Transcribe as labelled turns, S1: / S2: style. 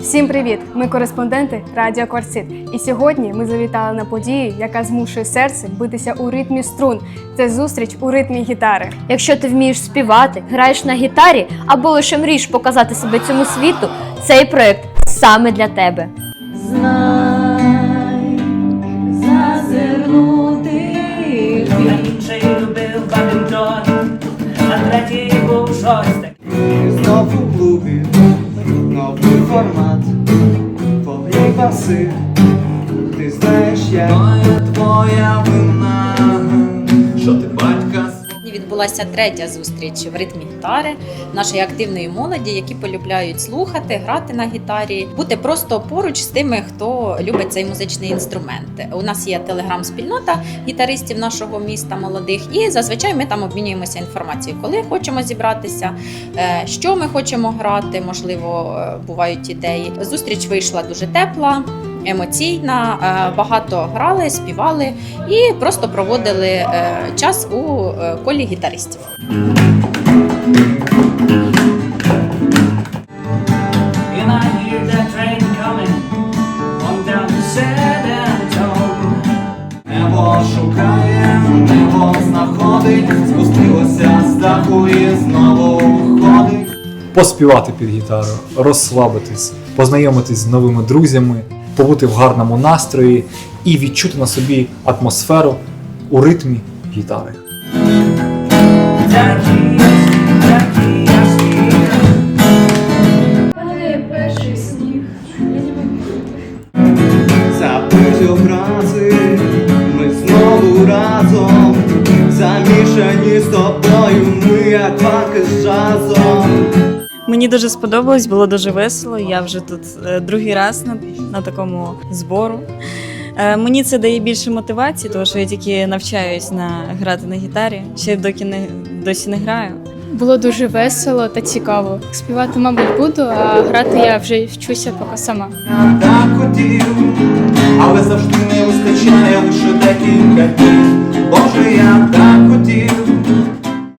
S1: Всім привіт! Ми кореспонденти Радіо Кварцит. І сьогодні ми завітали на подію, яка змушує серце битися у ритмі струн. Це зустріч у ритмі гітари.
S2: Якщо ти вмієш співати, граєш на гітарі або лише мрієш показати себе цьому світу, цей проект саме для тебе.
S3: Знай, зазирнути в.
S4: Інший любив бадмінтон, а третій був шостик.
S5: Знов у клубі, формат, твої баси, ти знаєш я твоя вина,
S6: відбулася третя зустріч в ритмі гітари нашої активної молоді, які полюбляють слухати, грати на гітарі, бути просто поруч з тими, хто любить цей музичний інструмент. У нас є телеграм-спільнота гітаристів нашого міста молодих, і зазвичай ми там обмінюємося інформацією, коли хочемо зібратися, е, що ми хочемо грати. Можливо, е, бувають ідеї. Зустріч вийшла дуже тепла. Емоційна, е, багато грали, співали і просто проводили е, час у е, колі гітаристів.
S5: Небо шукає, небо знаходить, спустилося з даху і знову ходить.
S7: поспівати під гітару, розслабитись, познайомитись з новими друзями, побути в гарному настрої і відчути на собі атмосферу у ритмі гітари.
S5: Забиті образи, ми знову разом, замішані з тобою, ми як ваки з джазом.
S8: Мені дуже сподобалось, було дуже весело. Я вже тут е, другий раз на, на такому збору. Е, Мені це дає більше мотивації, тому що я тільки навчаюсь на грати на гітарі. Ще доки не досі не граю.
S9: Було дуже весело та цікаво. Співати, мабуть, буду, а грати я вже вчуся поки сама.
S5: Так хотів, але завжди не вистачає лише декілька днів. Боже,